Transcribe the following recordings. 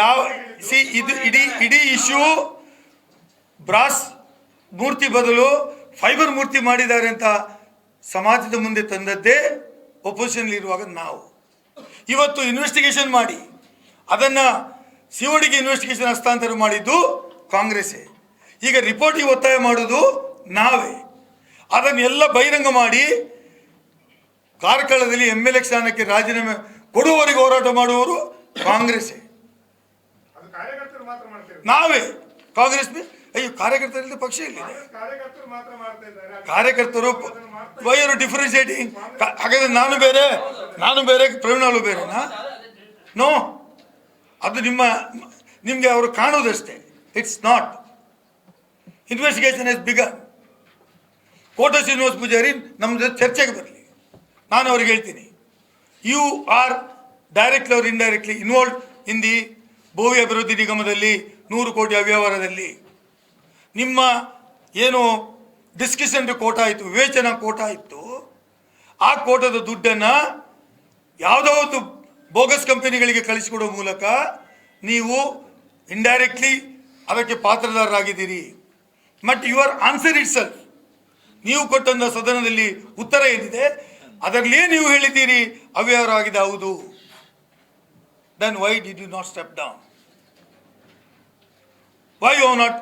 ಯಾವ ಸಿ ಇದು ಇಡೀ ಇಡೀ ಇಶ್ಯೂ ಬ್ರಾಸ್ ಮೂರ್ತಿ ಬದಲು ಫೈಬರ್ ಮೂರ್ತಿ ಮಾಡಿದ್ದಾರೆ ಅಂತ ಸಮಾಜದ ಮುಂದೆ ತಂದದ್ದೇ ಇರುವಾಗ ನಾವು. ಇವತ್ತು ಇನ್ವೆಸ್ಟಿಗೇಷನ್ ಮಾಡಿ, ಅದನ್ನು ಸಿ ಒ ಡಿಗೆ ಇನ್ವೆಸ್ಟಿಗೇಷನ್ ಹಸ್ತಾಂತರ ಮಾಡಿದ್ದು ಕಾಂಗ್ರೆಸ್ಸೇ. ಈಗ ರಿಪೋರ್ಟಿಗೆ ಒತ್ತಾಯ ಮಾಡೋದು ನಾವೇ. ಅದನ್ನೆಲ್ಲ ಬಹಿರಂಗ ಮಾಡಿ ಕಾರ್ಕಳದಲ್ಲಿ ಎಂ ಎಲ್ ಎ ಸ್ಥಾನಕ್ಕೆ ರಾಜೀನಾಮೆ ಕೊಡುವವರೆಗೆ ಹೋರಾಟ ಮಾಡುವವರು ಕಾಂಗ್ರೆಸ್ಸೇ ಅದು ಕಾರ್ಯಕರ್ತರು ಮಾತ್ರ ಮಾಡ್ತಾರೆ ನಾವೇ? ಕಾಂಗ್ರೆಸ್ ಬಿ- ಅಯ್ಯೋ ಕಾರ್ಯಕರ್ತರ ಪಕ್ಷ ಇಲ್ಲಿದೆ ಕಾರ್ಯಕರ್ತರು ಮಾತ್ರ ಡಿಫ್ರೆನ್ಸಿಯೇಟಿಂಗ್ ಹಾಗಾದ್ರೆ ನಾನು ಬೇರೆ ನಾನು ಬೇರೆ ಪ್ರವೀಣ್ ಬೇರೆನಾ? ನೋ ಅದು ನಿಮ್ಮ ನಿಮಗೆ ಅವರು ಕಾಣುವುದಷ್ಟೇ it's not investigation is big Kota Srinivas Poojary ನಮ್ಮ ಜೊತೆ ಚರ್ಚೆಗೆ ಬರಲಿ. ನಾನು ಅವ್ರಿಗೆ ಹೇಳ್ತೀನಿ. ಯು ಆರ್ ಡೈರೆಕ್ಟ್ಲಿ ಅವ್ರು ಇನ್ಡೈರೆಕ್ಟ್ಲಿ ಇನ್ವಾಲ್ವ್ ಇನ್ ದಿ ಭೂವಿ ಅಭಿವೃದ್ಧಿ ನಿಗಮದಲ್ಲಿ ನೂರು ಕೋಟಿ ಅವ್ಯವಹಾರದಲ್ಲಿ ನಿಮ್ಮ ಏನು ಡಿಸ್ಕಿಷನ್ ಕೋಟ ಇತ್ತು ವಿವೇಚನಾ ಕೋಟ ಇತ್ತು ಆ ಕೋಟದ ದುಡ್ಡನ್ನು ಯಾವುದೋ ಬೋಗಸ್ ಕಂಪನಿಗಳಿಗೆ ಕಳಿಸಿಕೊಡುವ ಮೂಲಕ ನೀವು ಇಂಡೈರೆಕ್ಟ್ಲಿ ಅದಕ್ಕೆ ಪಾತ್ರದಾರರಾಗಿದ್ದೀರಿ. But your answer itself ನೀವು ಕೊಟ್ಟಂತ ಸದನದಲ್ಲಿ ಉತ್ತರ ಏನಿದೆ? ಅದರಲ್ಲೇ ನೀವು ಹೇಳಿದ್ದೀರಿ, ಅವ್ಯವಹಾರ ಆಗಿದೆ ಹೌದು. Then why did you not step down why you not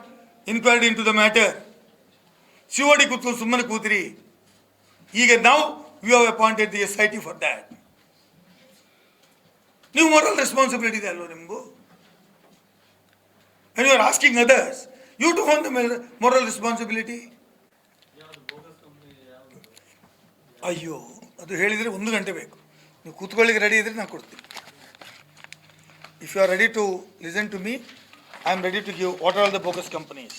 inquired into the matter ಶಿವಡಿ ಕೂತ್ಕೊಂಡು ಸುಮ್ಮನೆ ಕೂತಿರಿ. ಈಗ ನಾವು you have appointed the S I T for that ನೀವು ಮೊರಲ್ ರೆಸ್ಪಾನ್ಸಿಬಿಲಿಟಿ ಇದೆ ಅಲ್ವ ನಿಮಗೂ? And you are asking others you to own the moral responsibility ಅಯ್ಯೋ, ಅದು ಹೇಳಿದರೆ ಒಂದು ಗಂಟೆ ಬೇಕು. ನೀವು ಕೂತ್ಕೊಳ್ಳಿಕ್ಕೆ ರೆಡಿ ಇದ್ದರೆ ನಾನು ಕೊಡ್ತೀನಿ. If you are ready to listen to me I am ready to give what are the bogus companies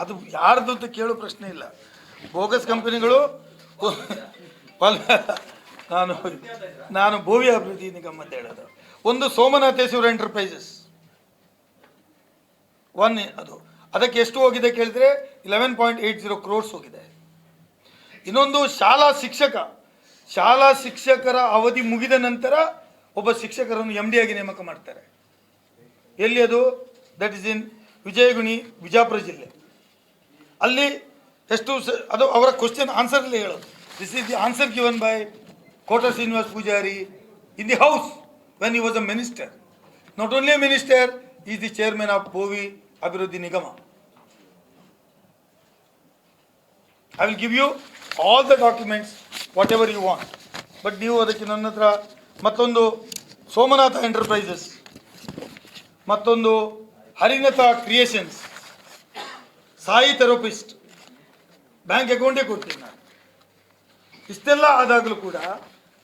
ಅದು ಯಾರ್ದು ಅಂತ ಕೇಳೋ ಪ್ರಶ್ನೆ ಇಲ್ಲ. ಬೋಗಸ್ ಕಂಪನಿಗಳು ನಾನು ನಾನು ಭೂಮಿ ಅಭಿವೃದ್ಧಿ ನಿಗಮ ಅಂತ ಹೇಳೋದು. ಒಂದು ಸೋಮನಾಥೇಶ್ವರ ಎಂಟರ್ಪ್ರೈಸಸ್ ಒನ್ ಅದು. ಅದಕ್ಕೆ ಎಷ್ಟು ಹೋಗಿದೆ ಕೇಳಿದ್ರೆ eleven point eight zero crores ಹೋಗಿದೆ. ಇನ್ನೊಂದು ಶಾಲಾ ಶಿಕ್ಷಕ. ಶಾಲಾ ಶಿಕ್ಷಕರ ಅವಧಿ ಮುಗಿದ ನಂತರ, ಒಬ್ಬ ಶಿಕ್ಷಕರನ್ನು ಎಂ ಡಿ ಆಗಿ ನೇಮಕ ಮಾಡ್ತಾರೆ. ಎಲ್ಲಿ ಅದು? That is in Vijayaguni Vijapura ಜಿಲ್ಲೆ. ಅಲ್ಲಿ ಎಷ್ಟು ಅದು ಅವರ ಕ್ವಶನ್ ಆನ್ಸರ್ಲಿ ಹೇಳೋದು. This is the answer given by Kota Srinivas Poojary in the house when you was a minister not only a minister is the chairman of Bhovi ಅಭಿವೃದ್ಧಿ ನಿಗಮ I will give you all the documents whatever you want but ನೀವು ಅದಕ್ಕೆ ನನ್ನ ಹತ್ರ ಮತ್ತೊಂದು Somanatha enterprises ಮತ್ತೊಂದು Harinatha creations Sai therapist. Bank ಅಕೌಂಟೇ ಕೊಡ್ತೀನಿ ನಾನು. ಇಷ್ಟೆಲ್ಲ ಆದಾಗಲೂ ಕೂಡ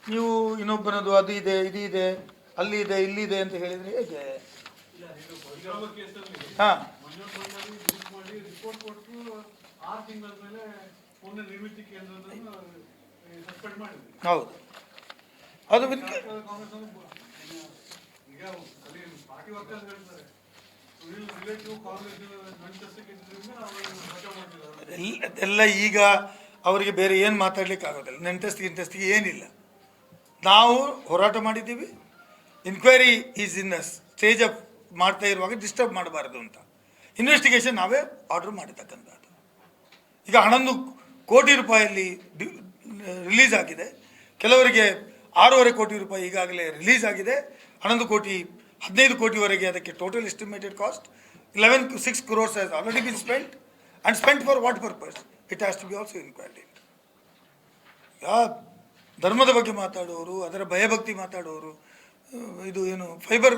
ನೀವು ಇನ್ನೊಬ್ಬನದು ಅದು ಇದೆ, ಇದು ಇದೆ, ಅಲ್ಲಿ ಇದೆ ಇಲ್ಲಿದೆ ಅಂತ ಹೇಳಿದ್ರೆ ಹೇಗೆ? ಹಾಂ. ಹೌದು. ಅದು ವರ್ಕರ್ಸ್ ಹೇಳ್ತಾರೆ. ಎಲ್ಲ ಎಲ್ಲ ಈಗ ಅವರಿಗೆ ಬೇರೆ ಏನು ಮಾತಾಡ್ಲಿಕ್ಕೆ ಆಗೋದಿಲ್ಲ. ನೆಂಟಸ್ತಿಗೆ ಇಂಟಸ್ತಿಗೆ ಏನಿಲ್ಲ. ನಾವು ಹೋರಾಟ ಮಾಡಿದ್ದೀವಿ. Inquiry is in stage up ಮಾಡ್ತಾ ಇರುವಾಗ ಡಿಸ್ಟರ್ಬ್ ಮಾಡಬಾರ್ದು ಅಂತ. ಇನ್ವೆಸ್ಟಿಗೇಷನ್ ನಾವೇ ಆರ್ಡರ್ ಮಾಡಿರ್ತಕ್ಕಂಥದ್ದು. ಈಗ ಹನ್ನೊಂದು ಕೋಟಿ ರೂಪಾಯಲ್ಲಿ ರಿಲೀಸ್ ಆಗಿದೆ. ಕೆಲವರಿಗೆ ಆರೂವರೆ ಕೋಟಿ ರೂಪಾಯಿ ಈಗಾಗಲೇ ರಿಲೀಸ್ ಆಗಿದೆ. ಹನ್ನೊಂದು ಕೋಟಿ ಹದಿನೈದು ಕೋಟಿವರೆಗೆ ಅದಕ್ಕೆ total estimated cost eleven six crores has already been spent and spent for what purpose it has to be also inquired in ಯಾ, ಧರ್ಮದ ಬಗ್ಗೆ ಮಾತಾಡೋರು, ಅದರ ಭಯಭಕ್ತಿ ಮಾತಾಡೋರು ಇದು ಏನು ಫೈಬರ್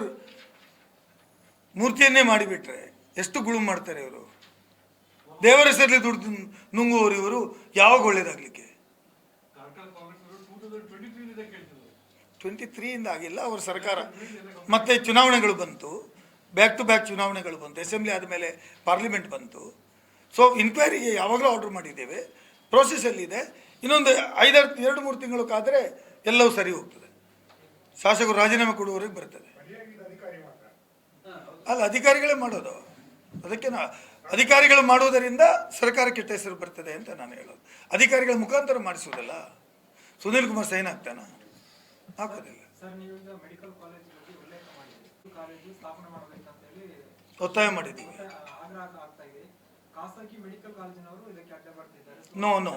ಮೂರ್ತಿಯನ್ನೇ ಮಾಡಿಬಿಟ್ರೆ ಎಷ್ಟು ಗುಳು ಮಾಡ್ತಾರೆ ಇವರು? ದೇವರ ಹೆಸರಲ್ಲಿ ದುಡ್ದು ನುಂಗುವವರು ಇವರು, ಯಾವಾಗ ಒಳ್ಳೇದಾಗಲಿಕ್ಕೆ? ಟ್ವೆಂಟಿ ತ್ರೀಯಿಂದ ಆಗಿಲ್ಲ, ಅವರ ಸರ್ಕಾರ. ಮತ್ತೆ ಚುನಾವಣೆಗಳು ಬಂತು. ಬ್ಯಾಕ್ ಟು ಬ್ಯಾಕ್ ಚುನಾವಣೆಗಳು ಬಂತು. ಅಸೆಂಬ್ಲಿ ಆದಮೇಲೆ ಪಾರ್ಲಿಮೆಂಟ್ ಬಂತು. ಸೊ ಇನ್ಕ್ವೈರಿಗೆ ಯಾವಾಗಲೂ ಆರ್ಡರ್ ಮಾಡಿದ್ದೇವೆ. ಪ್ರೋಸೆಸ್ಸಲ್ಲಿದೆ ಇನ್ನೊಂದು ಐದಾರು ಎರಡು, ಮೂರು ತಿಂಗಳು ಕಾದರೆ ಎಲ್ಲವೂ ಸರಿ ಹೋಗ್ತದೆ. ಶಾಸಕರು ರಾಜೀನಾಮೆ ಕೊಡುವವರೆಗೆ ಬರ್ತದೆ. ಅಲ್ಲ, ಅಧಿಕಾರಿಗಳೇ ಮಾಡೋದು. ಅದಕ್ಕೆ ನಾ, ಅಧಿಕಾರಿಗಳು ಮಾಡುವುದರಿಂದ ಸರ್ಕಾರ ಕೆಟ್ಟ ಹೆಸರು ಬರ್ತದೆ ಅಂತ ನಾನು ಹೇಳೋದು. ಅಧಿಕಾರಿಗಳ ಮುಖಾಂತರ ಮಾಡಿಸುವುದಲ್ಲ. ಸುನೀಲ್ ಕುಮಾರ್ ಸೈನ್ ಆಗ್ತಾನ? ಹಾಕೋದಿಲ್ಲ. ಒತ್ತಾಯ ಮಾಡಿದ್ದೀವಿ. ನೋ ನೋ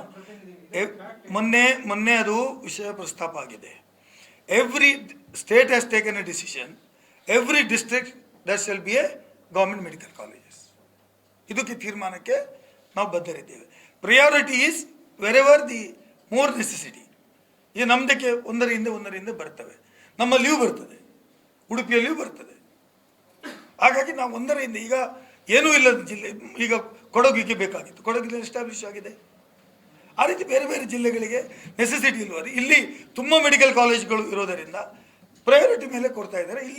ಮೊನ್ನೆ ಮೊನ್ನೆ ಅದು ವಿಷಯ ಪ್ರಸ್ತಾಪ ಆಗಿದೆ. Every state has taken a decision every district that shall be a government medical colleges ಇದಕ್ಕೆ ತೀರ್ಮಾನಕ್ಕೆ ನಾವು ಬದ್ಧರಿದ್ದೇವೆ. Priority is wherever the more necessity ಈಗ ನಮ್ದಕ್ಕೆ ಒಂದರ ಹಿಂದೆ ಒಂದರ ಹಿಂದೆ ಬರ್ತವೆ. ನಮ್ಮಲ್ಲಿಯೂ ಬರ್ತದೆ. ಉಡುಪಿಯಲ್ಲಿಯೂ ಬರ್ತದೆ. ಹಾಗಾಗಿ ನಾವು ಒಂದರ ಈಗ ಏನೂ ಇಲ್ಲದ ಜಿಲ್ಲೆ, ಈಗ ಕೊಡಗಿಗೆ ಬೇಕಾಗಿತ್ತು. ಕೊಡಗಿನಲ್ಲಿ ಎಸ್ಟಾಬ್ಲಿಷ್ ಆಗಿದೆ. ಆ ರೀತಿ ಬೇರೆ ಬೇರೆ ಜಿಲ್ಲೆಗಳಿಗೆ ನೆಸೆಸಿಟಿ ಇಲ್ವ ಇಲ್ಲಿ ತುಂಬ ಮೆಡಿಕಲ್ ಕಾಲೇಜ್ಗಳು ಇರೋದರಿಂದ ಪ್ರಯಾರಿಟಿ ಮೇಲೆ ಕೊಡ್ತಾ ಇದ್ದಾರೆ.